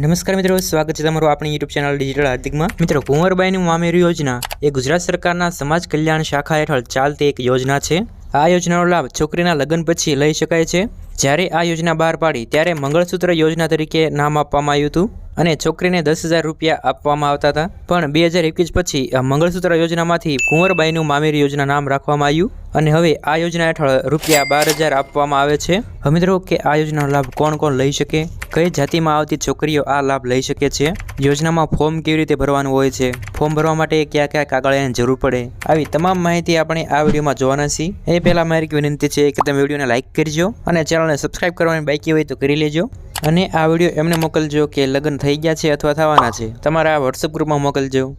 નમસ્કાર મિત્રો, સ્વાગત છે તમારું આપણી યુટ્યુબ ચેનલ ડિજિટલ આર્થિકમાં મિત્રો, કુંવરબાઈની મામેરું યોજના એ ગુજરાત સરકારના સમાજ કલ્યાણ શાખા હેઠળ ચાલતી એક યોજના છે. આ યોજનાનો લાભ છોકરીના લગ્ન પછી લઈ શકાય છે. જ્યારે આ યોજના બહાર પાડી, ત્યારે મંગળસૂત્ર યોજના તરીકે નામ આપવામાં આવ્યું હતું. અને છોકરીને દસ હજાર રૂપિયા આપવામાં આવતા હતા. પણ બે હજાર એકવીસ પછી મંગળસૂત્ર યોજનામાંથી કુંવરબાઈનું મામેરી યોજના નામ રાખવામાં આવ્યું અને હવે આ યોજના હેઠળ રૂપિયા બાર હજાર આપવામાં આવે છે. મિત્રો, કે આ યોજનાનો લાભ કોણ કોણ લઈ શકે? કઈ જાતિમાં આવતી છોકરીઓ આ લાભ લઈ શકે છે? યોજનામાં ફોર્મ કેવી રીતે ભરવાનું હોય છે? ફોર્મ ભરવા માટે કયા કયા કાગળિયાની જરૂર પડે? આવી તમામ માહિતી આપણે આ વિડીયોમાં જોવાના છીએ. એ પહેલાં મારી વિનંતી છે કે તમે વિડીયોને લાઇક કરજો અને ચેનલને સબસ્ક્રાઇબ કરવાની બાકી હોય તો કરી લેજો. અને આ વીડિયો એમને મોકલજો કે લગ્ન થઈ ગયા છે અથવા થવાના છે. તમારા વોટ્સઅપ ગ્રુપમાં મોકલજો.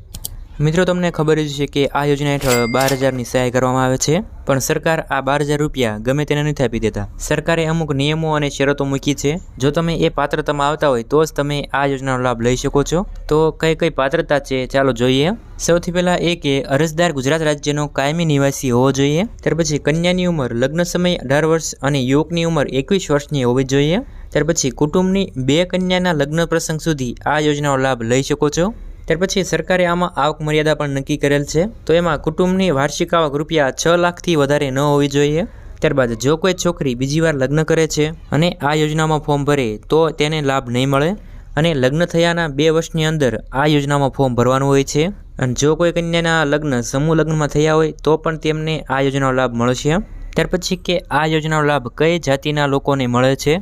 મિત્રો, તમને ખબર જ છે કે આ યોજના હેઠળ બાર હજારની સહાય કરવામાં આવે છે, પણ સરકાર આ બાર હજાર રૂપિયા ગમે તેને નથી આપી દેતા. સરકારે અમુક નિયમો અને શરતો મૂકી છે. જો તમે એ પાત્રતામાં આવતા હોય, તો જ તમે આ યોજનાનો લાભ લઈ શકો છો. તો કઈ કઈ પાત્રતા છે, ચાલો જોઈએ. સૌથી પહેલાં એ કે અરજદાર ગુજરાત રાજ્યનો કાયમી નિવાસી હોવો જોઈએ. ત્યાર પછી કન્યાની ઉંમર, લગ્ન સમય અઢાર વર્ષ અને યુવકની ઉંમર એકવીસ વર્ષની હોવી જોઈએ. ત્યાર પછી કુટુંબની બે કન્યાના લગ્ન પ્રસંગ સુધી આ યોજનાનો લાભ લઈ શકો છો. ત્યાર પછી સરકારે આમાં આવક મર્યાદા પણ નક્કી કરેલ છે. તો એમાં કુટુંબની વાર્ષિક આવક રૂપિયા છ લાખથી વધારે ન હોવી જોઈએ. ત્યારબાદ જો કોઈ છોકરી બીજી વાર લગ્ન કરે છે અને આ યોજનામાં ફોર્મ ભરે, તો તેને લાભ નહીં મળે અને લગ્ન થયાના બે વર્ષની અંદર આ યોજનામાં ફોર્મ ભરવાનું હોય છે. અને જો કોઈ કન્યાના લગ્ન સમૂહ લગ્નમાં થયા હોય, તો પણ તેમને આ યોજનાનો લાભ મળશે ત્યાર પછી કે આ યોજનાનો લાભ કઈ જાતિના લોકોને મળે છે?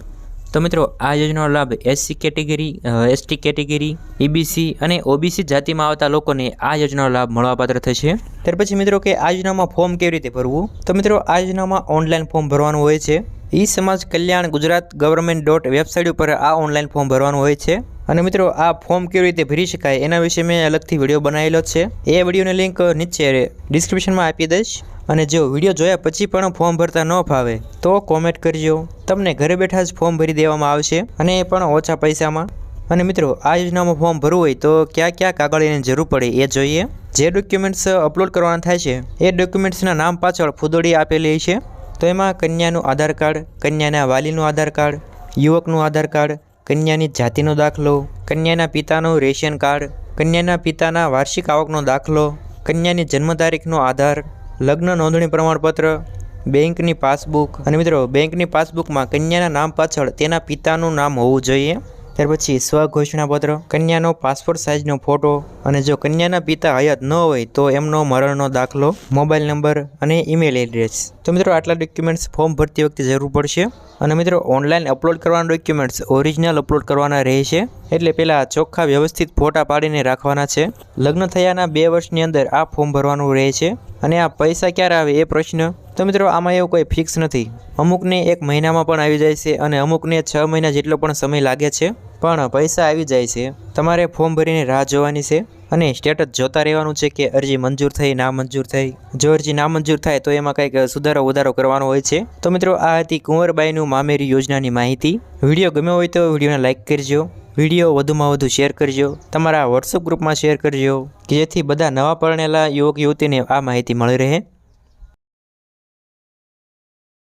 તો મિત્રો, આ યોજનાનો લાભ SC category ST category EBC અને ઓબીસી જાતિમાં આવતા લોકોને આ યોજનાનો લાભ મળવાપાત્ર થશે. ત્યાર પછી મિત્રો કે આ યોજનામાં ફોર્મ કેવી રીતે ભરવું? તો મિત્રો, આ યોજનામાં ઓનલાઈન ફોર્મ ભરવાનું હોય છે. E Samaj Kalyan Gujarat government dot website ઉપર આ ઓનલાઈન ફોર્મ ભરવાનું હોય છે. અને મિત્રો, આ ફોર્મ કેવી રીતે ભરી શકાય એના વિશે મેં અલગથી વીડિયો બનાવેલો છે. એ વિડીયોની લિંક નીચે ડિસ્ક્રિપ્શનમાં આપી દઈશ. અને જો વીડિયો જોયા પછી પણ ફોર્મ ભરતા ન ફાવે, તો કોમેન્ટ કરજો. તમને ઘરે બેઠા જ ફોર્મ ભરી દેવામાં આવશે અને એ પણ ઓછા પૈસામાં. અને મિત્રો, આ યોજનામાં ફોર્મ ભરવું હોય તો કયા કયા એની જરૂર પડે એ જોઈએ. જે ડોક્યુમેન્ટ્સ અપલોડ કરવાના થાય છે, એ ડોક્યુમેન્ટ્સના નામ પાછળ ફૂદોડી આપેલી છે. તો એમાં કન્યાનું આધાર કાર્ડ, કન્યાના વાલીનું આધાર કાર્ડ, યુવકનું આધાર કાર્ડ, કન્યાની જાતિનો દાખલો, કન્યાના પિતાનું રેશન કાર્ડ, કન્યાના પિતાના વાર્ષિક આવકનો દાખલો, કન્યાની જન્મ તારીખનો આધાર લગ્ન નોંધણી પ્રમાણપત્ર, બેંકની પાસબુક. અને મિત્રો, બેંકની પાસબુકમાં કન્યાના નામ પાછળ તેના પિતાનું નામ હોવું જોઈએ. ત્યાર પછી સ્વઘોષણાપત્ર કન્યાનો પાસપોર્ટ સાઇઝનો ફોટો અને જો કન્યાના પિતા હયાત ન હોય તો એમનો મરણનો દાખલો મોબાઈલ નંબર અને ઈમેલ એડ્રેસ તો મિત્રો આટલા ડોક્યુમેન્ટ્સ ફોર્મ ભરતી વખતે જરૂર પડશે. અને મિત્રો ઓનલાઈન અપલોડ કરવાના ડોક્યુમેન્ટ્સ ઓરિજિનલ અપલોડ કરવાના રહેશે. એટલે પહેલાં ચોખ્ખા વ્યવસ્થિત ફોટા પાડીને રાખવાના છે. લગ્ન થયાના બે વર્ષની અંદર આ ફોર્મ ભરવાનું રહે છે. અને આ પૈસા ક્યારે આવે એ પ્રશ્ન? તો મિત્રો આમાં એવું કોઈ ફિક્સ નથી. અમુકને એક મહિનામાં પણ આવી જાય છે અને અમુકને છ મહિના જેટલો પણ સમય લાગે છે. પણ પૈસા આવી જાય છે. તમારે ફોર્મ ભરીને રાહ જોવાની છે અને સ્ટેટસ જોતા રહેવાનું છે કે અરજી મંજૂર થઈ, ના મંજૂર થઈ. જો અરજી ના મંજૂર થાય તો એમાં કંઈક સુધારો વધારો કરવાનો હોય છે. તો મિત્રો, આ હતી કુંવરબાઈનું મામેરી યોજનાની માહિતી. વીડિયો ગમ્યો હોય તો વિડીયોને લાઇક કરજો. વીડિયો વધુમાં વધુ શેર કરજો. તમારા વોટ્સઅપ ગ્રુપમાં શેર કરજો કે જેથી બધા નવા પરણેલા યુવક યુવતીને આ માહિતી મળી રહે.